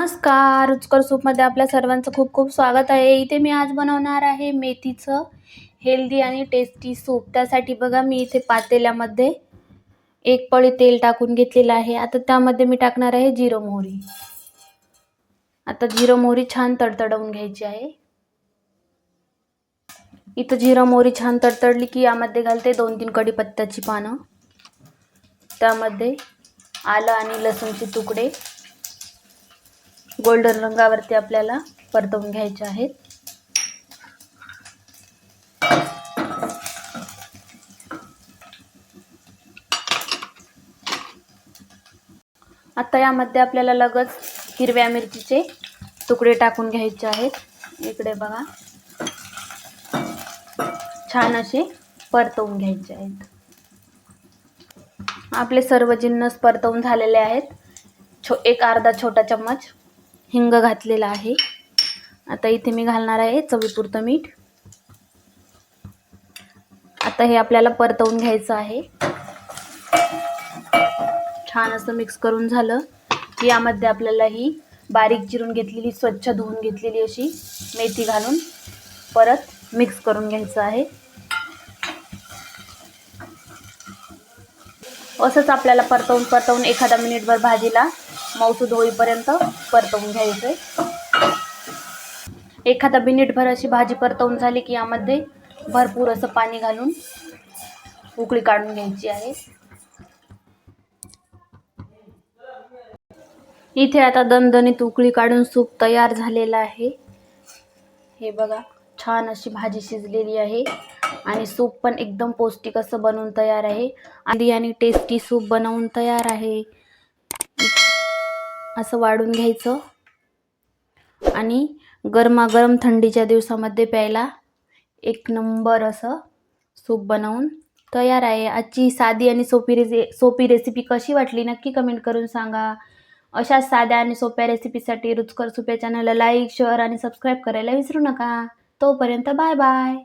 नमस्कार रुचकर सूपमध्ये आपल्या सर्वांचं खूप खूप स्वागत आहे. इथे मी आज बनवणार आहे मेथीचं हेल्दी आणि टेस्टी सूप. त्यासाठी बघा मी इथे पातेल्यामध्ये एक पळी तेल टाकून घेतलेलं आहे. आता त्यामध्ये मी टाकणार आहे जिरो मोहरी. आता जिरो मोहरी छान तडतडवून घ्यायची आहे. इथं जिरो मोहरी छान तडतडली की यामध्ये घालते दोन तीन कढीपत्त्याची पानं. त्यामध्ये आलं आणि लसूणचे तुकडे. गोल्डन रंगावरती आपल्याला परतवून घ्यायचे आहेत. आता यामध्ये आपल्याला लगेच हिरव्या मिरचीचे तुकडे टाकून घ्यायचे आहेत. इकडे बघा. छान असे परतवून घ्यायचे आहेत. आपले सर्व जिन्नस परतवून झालेले आहेत. छो एक अर्धा छोटा चम्मच हिंग घातलेला आहे. आता इथे मी घालणार आहे चवीपुरतं मीठ. आता हे आपल्याला परतवून घ्यायचं आहे. छान असं मिक्स करून झालं. की यामध्ये आपल्याला ही बारीक चिरून घेतलेली स्वच्छ धुवून घेतलेली अशी मेथी घालून परत मिक्स करून घ्यायचं आहे. असंच आपल्याला परतवून परतवून एखादा मिनिटभर भाजीला मऊसूद होईपर्यंत परतवून घ्यायचं आहे एखादा मिनिटभर अशी भाजी परतवून झाली की यामध्ये भरपूर असं पाणी घालून उकळी काढून घ्यायची आहे. इथे आता दणदणीत उकळी काढून सूप तयार झालेलं आहे. हे बघा छान अशी भाजी शिजलेली आहे आणि सूप पण एकदम पौष्टिक असं बनवून तयार आहे. आधी आणि टेस्टी सूप बनवून तयार आहे. असं वाढून घ्यायचं. आणि गरमागरम थंडीच्या दिवसामध्ये प्यायला एक नंबर असं सूप बनवून तयार आहे. आजची साधी आणि सोपी रेसि सोपी रेसिपी कशी वाटली नक्की कमेंट करून सांगा. अशा साध्या आणि सोप्या रेसिपीसाठी रुचकर सुप्या चॅनलला लाईक शेअर आणि सबस्क्राईब करायला विसरू नका. तोपर्यंत बाय बाय.